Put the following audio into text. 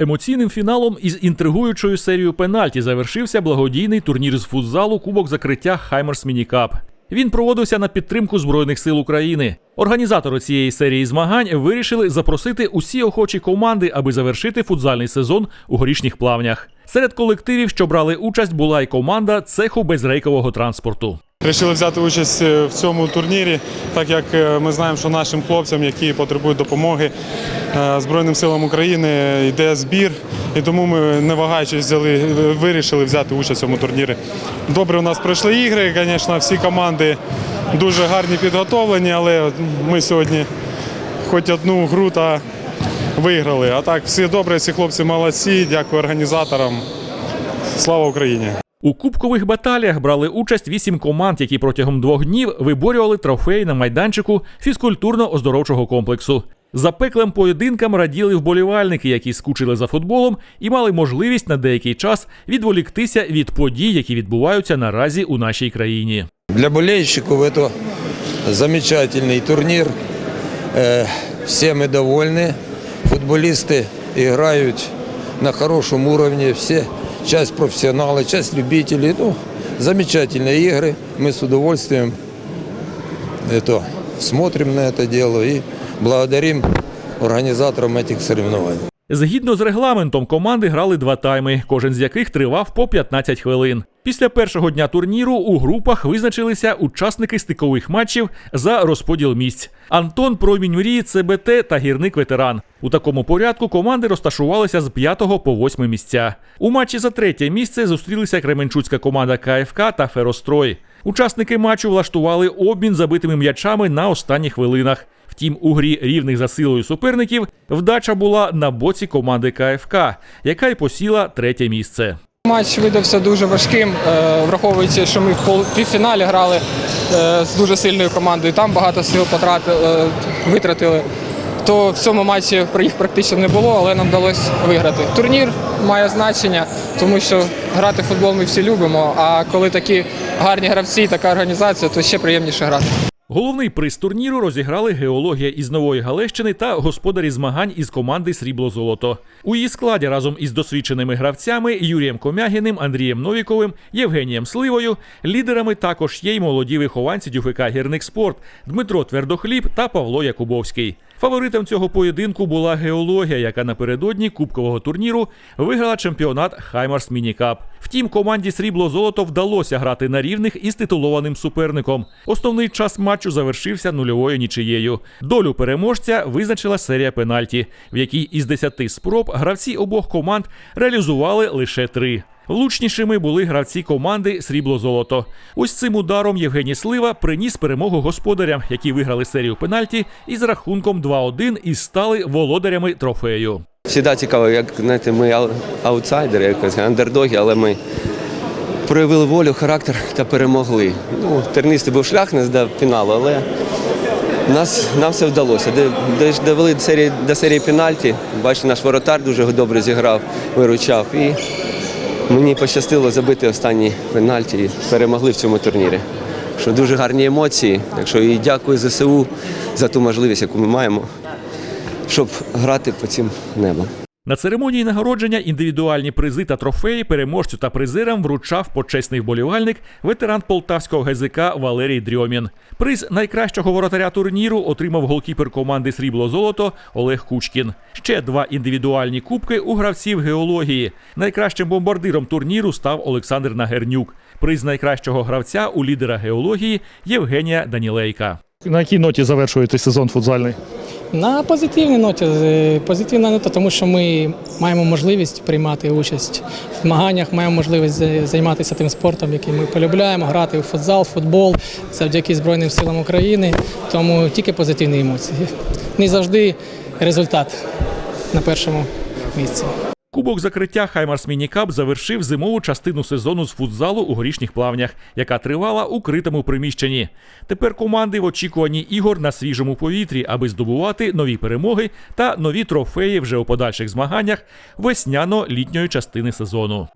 Емоційним фіналом із інтригуючою серією пенальті завершився благодійний турнір з футзалу Кубок закриття Хаймерс Мінікап. Він проводився на підтримку Збройних сил України. Організатори цієї серії змагань вирішили запросити усі охочі команди, аби завершити футзальний сезон у горішніх плавнях. Серед колективів, що брали участь, була й команда цеху безрейкового транспорту. Рішили взяти участь е, в цьому турнірі, так як е, ми знаємо, що нашим хлопцям, які потребують допомоги е, Збройним силам України, йде збір, і тому ми, не вагаючись, взяли, вирішили взяти участь в цьому турнірі. Добре, у нас пройшли ігри, звісно, всі команди дуже гарні підготовлені, але ми сьогодні хоч одну гру та виграли. А так, всі добре, всі хлопці молодці. Дякую організаторам. Слава Україні! У кубкових баталіях брали участь вісім команд, які протягом двох днів виборювали трофеї на майданчику фізкультурно-оздоровчого комплексу. Запеклим поєдинкам раділи вболівальники, які скучили за футболом і мали можливість на деякий час відволіктися від подій, які відбуваються наразі у нашій країні. Для болельщиков это замечательный турнир. Э, Все мы довольны. Футболисты играют на хорошем уровне. Все, часть профессионалы, часть любителей. Ну, замечательные игры. Мы с удовольствием это, смотрим на это дело и благодарим организаторам этих соревнований. Згідно з регламентом, команди грали два тайми, кожен з яких тривав по 15 хвилин. Після першого дня турніру у групах визначилися учасники стикових матчів за розподіл місць. Антон Промінь мрії, ЦБТ та гірник ветеран. У такому порядку команди розташувалися з 5 по 8 місця. У матчі за третє місце зустрілися Кременчуцька команда КФК та Ферострой. Учасники матчу влаштували обмін забитими м'ячами на останніх хвилинах. Втім, у грі рівних за силою суперників вдача була на боці команди КФК, яка й посіла третє місце. Матч видався дуже важким, е, враховуючи, що ми в півфіналі грали е, з дуже сильною командою. Там багато сил потратили, е, витратили. То в цьому матчі їх практично не було, але нам вдалося виграти. Турнір має значення, тому що грати в футбол ми всі любимо. А коли такі гарні гравці, така організація, то ще приємніше грати. Головний приз турніру розіграли геологія із Нової Галещини та господарі змагань із команди Срібло-Золото. У її складі разом із досвідченими гравцями Юрієм Комягіним, Андрієм Новіковим, Євгенієм Сливою. Лідерами також є й молоді вихованці Дюфика Гірник Спорт Дмитро Твердохліб та Павло Якубовський. Фаворитом цього поєдинку була геологія, яка напередодні кубкового турніру виграла чемпіонат Хаймарс Мінікап. Втім, команді Срібло Золото вдалося грати на рівних із титулованим суперником. Основний час матчу завершився нульовою нічиєю. Долю переможця визначила серія пенальті, в якій із 10 спроб гравці обох команд реалізували лише три. Влучнішими були гравці команди Срібло-Золото. Ось цим ударом Євгеній Слива приніс перемогу господарям, які виграли серію пенальті із рахунком 2-1 і стали володарями трофею. Всіда цікаво, як знаєте, ми аутсайдери, якось андердоги, але ми проявили волю, характер та перемогли. Ну, тернистий був шлях не до фіналу, але нас, нам все вдалося. Довели до серії, до серії пенальті. Бачите, наш воротар дуже добре зіграв, виручав. І мені пощастило забити останні пенальті і перемогли в цьому турнірі. Що дуже гарні емоції. Так що і дякую ЗСУ за ту можливість, яку ми маємо, щоб грати по цим небам. На церемонії нагородження індивідуальні призи та трофеї переможцю та призерам вручав почесний вболівальник, ветеран полтавського ГЗК Валерій Дрьомін. Приз найкращого воротаря турніру отримав голкіпер команди Срібло Золото Олег Кучкін. Ще два індивідуальні кубки у гравців геології. Найкращим бомбардиром турніру став Олександр Нагернюк. Приз найкращого гравця у лідера геології Євгенія Данілейка. На якій ноті завершуєте сезон футзальний? На позитивній ноті. Е, Позитивна нота, тому що ми маємо можливість приймати участь в змаганнях, маємо можливість займатися тим спортом, який ми полюбляємо, грати у футзал, футбол завдяки Збройним силам України. Тому тільки позитивні емоції. Не завжди результат на першому місці. Кубок закриття Хаймарс Мінікап завершив зимову частину сезону з футзалу у горішніх плавнях, яка тривала у критому приміщенні. Тепер команди в очікуванні ігор на свіжому повітрі, аби здобувати нові перемоги та нові трофеї вже у подальших змаганнях весняно-літньої частини сезону.